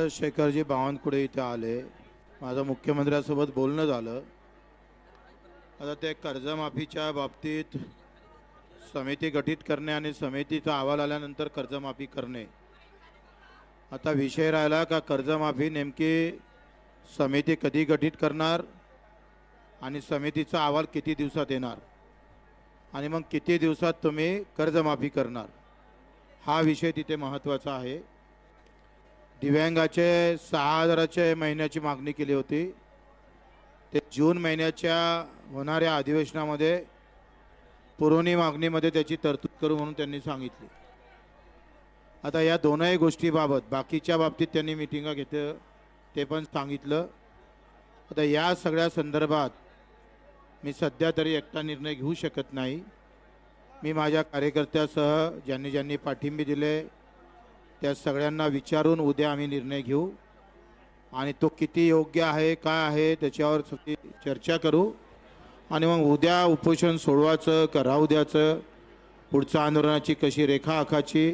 शेखरजी बावनकुळे इथे आले. माझं मुख्यमंत्र्यांसोबत बोलणं झालं. आता ते कर्जमाफीच्या बाबतीत समिती गठीत करणे आणि समितीचा अहवाल आल्यानंतर कर्जमाफी करणे. आता विषय राहिला का कर्जमाफी नेमकी समिती कधी गठीत करणार आणि समितीचा अहवाल किती दिवसात येणार? आणि मग किती दिवसात तुम्ही कर्जमाफी करणार? हा विषय तिथे महत्त्वाचा आहे. दिव्यांगाचे सहा हजाराचे महिन्याची मागणी केली होती. ते जून महिन्याच्या होणाऱ्या अधिवेशनामध्ये पुरवणी मागणीमध्ये त्याची तरतूद करू म्हणून त्यांनी सांगितली. आता या दोनही गोष्टीबाबत बाकीच्या बाबतीत त्यांनी मिटिंगा घेतलं ते पण सांगितलं. आता या सगळ्या संदर्भात मी सध्या तरी एकटा निर्णय घेऊ शकत नाही. मी माझ्या कार्यकर्त्यासह ज्यांनी ज्यांनी पाठिंबे दिले त्या सगळ्यांना विचारून उद्या आम्ही निर्णय घेऊ. आणि तो किती योग्य आहे काय आहे त्याच्यावर चर्चा करू. आणि मग उद्या उपोषण सोडवायचं का राहू द्यायचं पुढच्या आंदोलनाची कशी रेखा आखाची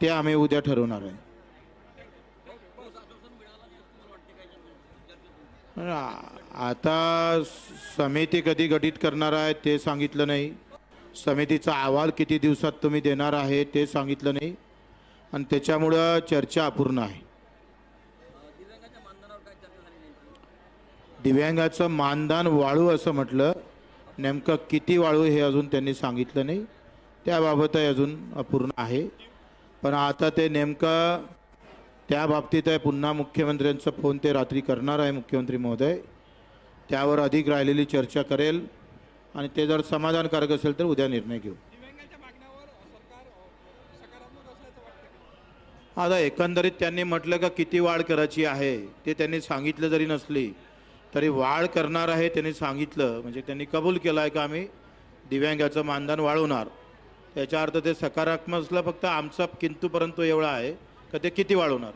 ते आम्ही उद्या ठरवणार आहे. आता समिती कधी गठीत करणार आहे ते सांगितलं नाही. समितीचा अहवाल किती दिवसात तुम्ही देणार आहे ते सांगितलं नाही. आणि त्याच्यामुळं चर्चा अपूर्ण आहे. दिव्यांगाचं मानधन वाळू असं म्हटलं नेमकं किती वाळू हे अजून त्यांनी सांगितलं नाही. त्याबाबतही अजून अपूर्ण आहे. पण आता ते नेमकं त्या बाबतीत आहे पुन्हा मुख्यमंत्र्यांचा फोन ते रात्री करणार आहे मुख्यमंत्री महोदय. त्यावर अधिक राहिलेली चर्चा करेल. आणि ते जर समाधानकारक असेल तर उद्या निर्णय घेऊ. आता एकंदरीत त्यांनी म्हटलं का किती वाढ करायची आहे ते त्यांनी सांगितलं जरी नसली तरी वाढ करणार आहे त्यांनी सांगितलं. म्हणजे त्यांनी कबूल केलं आहे का आम्ही दिव्यांगाचं मानधन वाढवणार. त्याच्या अर्थ ते सकारात्मक असलं फक्त आमचा किंतू परंतु एवढा आहे का ते किती वाढवणार?